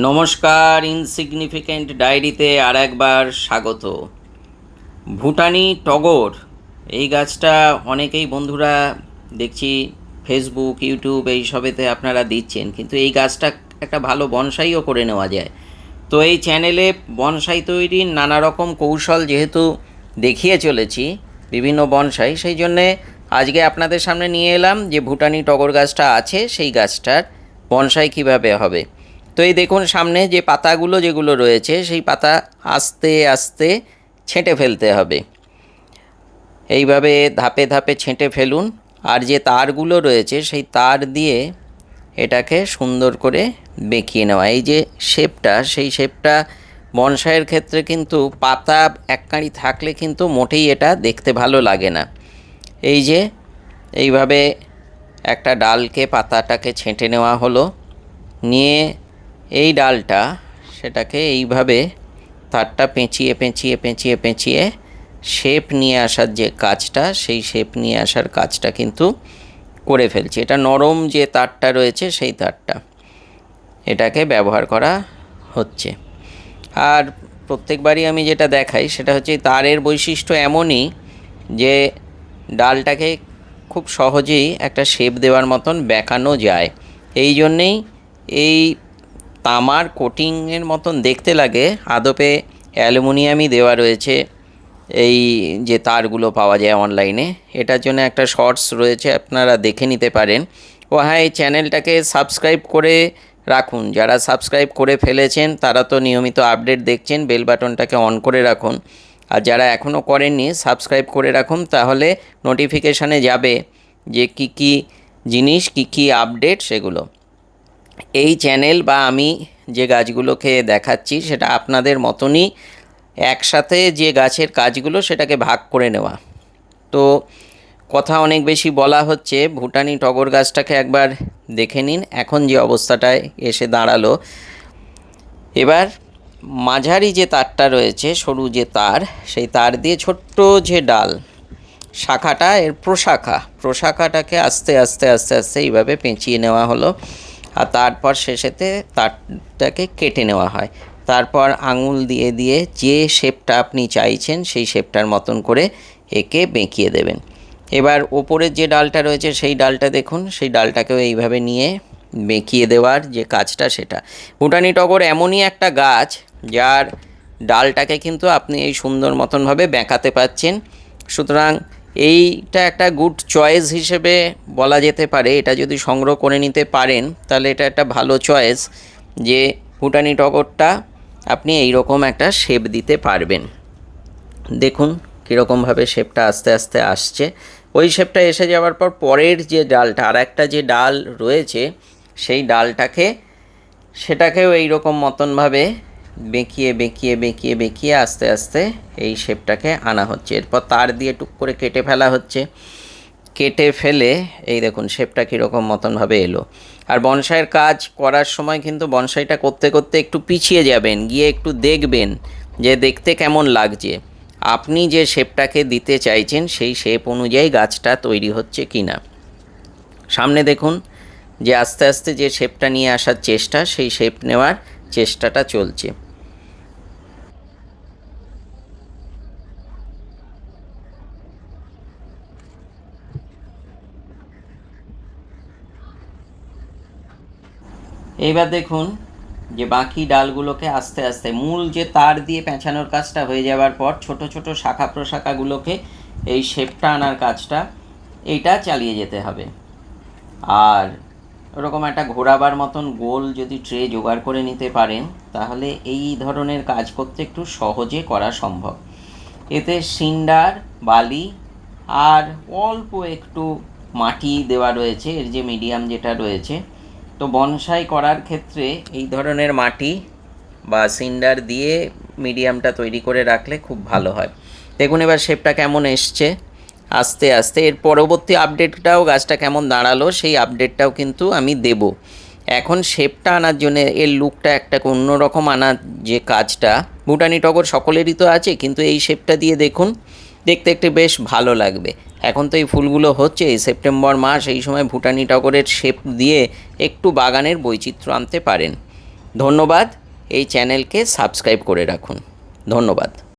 নমস্কার ইনসিগনিফিকেন্ট ডায়েরিতে আর একবার স্বাগত। ভুটানি, টগর, এই গাছটা অনেকেই বন্ধুরা দেখছি ফেসবুক ইউটিউব এই সবেতে আপনারা দিচ্ছেন, কিন্তু এই গাছটা একটা ভালো বনসাইও করে নেওয়া যায়। তো এই চ্যানেলে বনসাই তৈরির নানা রকম কৌশল যেহেতু দেখিয়ে চলেছি, বিভিন্ন বনসাই, সেই জন্যে আজকে আপনাদের সামনে নিয়ে এলাম যে ভুটানি টগর গাছটা আছে, সেই গাছটার বনসাই কীভাবে হবে। তো এই দেখুন, সামনে যে পাতাগুলো যেগুলো রয়েছে, সেই পাতা আস্তে আস্তে ছেঁটে ফেলতে হবে। এইভাবে ধাপে ধাপে ছেঁটে ফেলুন। আর যে তারগুলো রয়েছে, সেই তার দিয়ে এটাকে সুন্দর করে বেঁকিয়ে নেওয়া। এই যে শেপটা, সেই শেপটা বনসাইয়ের ক্ষেত্রে কিন্তু পাতা এককাঁড়ি থাকলে কিন্তু মোটেই এটা দেখতে ভালো লাগে না। এই যে এইভাবে একটা ডালকে, পাতাটাকে ছেঁটে নেওয়া হলো। নিয়ে এই ডালটা সেটাকে এইভাবে তারটা পেঁচিয়ে পেঁচিয়ে পেঁচিয়ে পেঁচিয়ে শেপ নিয়ে আসার যে কাজটা, সেই শেপ নিয়ে আসার কাজটা কিন্তু করে ফেলছি। এটা নরম যে তারটা রয়েছে, সেই তারটা এটাকে ব্যবহার করা হচ্ছে। আর প্রত্যেকবারই আমি যেটা দেখাই, সেটা হচ্ছে তারের বৈশিষ্ট্য এমনই যে ডালটাকে খুব সহজেই একটা শেপ দেওয়ার মতন বেঁকানো যায়। এই জন্যেই এই তামার কোটিংয়ের মতন দেখতে লাগে। আদপে অ্যালুমিনিয়ামই দেওয়া রয়েছে এই যে তারগুলো পাওয়া যায় অনলাইনে। এটার জন্য একটা শর্টস রয়েছে, আপনারা দেখে নিতে পারেন। ও হ্যাঁ এই চ্যানেলটাকে সাবস্ক্রাইব করে রাখুন। যারা সাবস্ক্রাইব করে ফেলেছেন, তারা তো নিয়মিত আপডেট দেখছেন, বেল বাটনটাকে অন করে রাখুন। আর যারা এখনও করেননি, সাবস্ক্রাইব করে রাখুন, তাহলে নোটিফিকেশানে যাবে যে কি কি জিনিস, কি কি আপডেট, সেগুলো। এই চ্যানেল বা আমি যে গাছগুলোকে দেখাচ্ছি সেটা আপনাদের মতনই একসাথে যে গাছের কাজগুলো সেটাকে ভাগ করে নেওয়া। তো কথা অনেক বেশি বলা হচ্ছে, ভুটানি টগর গাছটাকে একবার দেখে নিন, এখন যে অবস্থাটায় এসে দাঁড়াল। এবার মাঝারি যে তারটা রয়েছে, সরু যে তার, সেই তার দিয়ে ছোট্ট যে ডাল, শাখাটা, এর প্রশাখা, প্রশাখাটাকে আস্তে আস্তে আস্তে আস্তে এইভাবে পেঁচিয়ে নেওয়া হলো। আর তারপর শেষেতে তারটাকে কেটে নেওয়া হয়। তারপর আঙুল দিয়ে দিয়ে যে শেপটা আপনি চাইছেন, সেই শেপটার মতন করে একে বেঁকিয়ে দেবেন। এবার ওপরের যে ডালটা রয়েছে, সেই ডালটা দেখুন, সেই ডালটাকেও এইভাবে নিয়ে বেঁকিয়ে দেওয়ার যে কাজটা সেটা। ভুটানি টগর এমনই একটা গাছ যার ডালটাকে কিন্তু আপনি এই সুন্দর মতনভাবে বেঁকাতে পাচ্ছেন সুতরাং এইটা একটা গুড চয়েস হিসেবে বলা যেতে পারে। এটা যদি সংগ্রহ করে নিতে পারেন, তাহলে এটা একটা ভালো চয়েস যে ভুটানি টগরটা আপনি এই রকম একটা শেপ দিতে পারবেন। দেখুন কীরকমভাবে শেপটা আস্তে আস্তে আসছে। ওই শেপটা এসে যাওয়ার পর পরের যে ডালটা, আর একটা যে ডাল রয়েছে, সেই ডালটাকে সেটাকেও এই রকম মতনভাবে বেঁকিয়ে বেঁকিয়ে বেঁকিয়ে বেঁকিয়ে আস্তে আস্তে এই শেপটাকে আনা হচ্ছে। এরপর তার দিয়ে টুক করে কেটে ফেলা হচ্ছে। কেটে ফেলে এই দেখুন, শেপটা কীরকম মতনভাবে এলো। আর বনসাইয়ের কাজ করার সময় কিন্তু বনসাইটা করতে করতে একটু পিছিয়ে যাবেন, গিয়ে একটু দেখবেন যে দেখতে কেমন লাগছে। আপনি যে শেপটাকে দিতে চাইছেন, সেই শেপ অনুযায়ী গাছটা তৈরি হচ্ছে কি না সামনে দেখুন যে আস্তে আস্তে যে শেপটা নিয়ে আসার চেষ্টা, সেই শেপ নেওয়ার চেষ্টাটা চলছে। এইবার দেখুন যে বাকি ডালগুলোকে আস্তে আস্তে, মূল যে তার দিয়ে পেঁচানোর কাজটা হয়ে যাওয়ার পর ছোট ছোট শাখা প্রশাখাগুলোকে এই শেপটা আনার কাজটা, এইটা চালিয়ে যেতে হবে। আর ওরকম একটা ঘোরাবার মতন গোল যদি ট্রে জোগাড় করে নিতে পারেন, তাহলে এই ধরনের কাজ করতে একটু সহজে করা সম্ভব। এতে সিন্ডার বালি আর অল্প একটু মাটি দেওয়া রয়েছে, এর যে মিডিয়াম যেটা রয়েছে। তো বনসাই করার ক্ষেত্রে এই ধরনের মাটি বা সিন্ডার দিয়ে মিডিয়ামটা তৈরি করে রাখলে খুব ভালো হয়। দেখুন এবার শেপটা কেমন এসছে। আস্তে আস্তে। এর পরবর্তী আপডেটটাও গাছটা কেমন দাঁড়াল, সেই আপডেটটাও কিন্তু আমি দেব। এখন শেপটা আনার জন্য, এর লুকটা একটা অন্যরকম আনার যে কাজটা, ভুটানি টগর সকলেরই তো আছে, কিন্তু এই শেপটা দিয়ে দেখুন, দেখতে একটু বেশ ভালো লাগবে। এখন তো এই ফুলগুলো হচ্ছে সেপ্টেম্বর মাস, এই সময় ভুটানি টগরের শেপ দিয়ে একটু বাগানের বৈচিত্র্য আনতে পারেন। ধন্যবাদ, এই চ্যানেলকে সাবস্ক্রাইব করে রাখুন। ধন্যবাদ।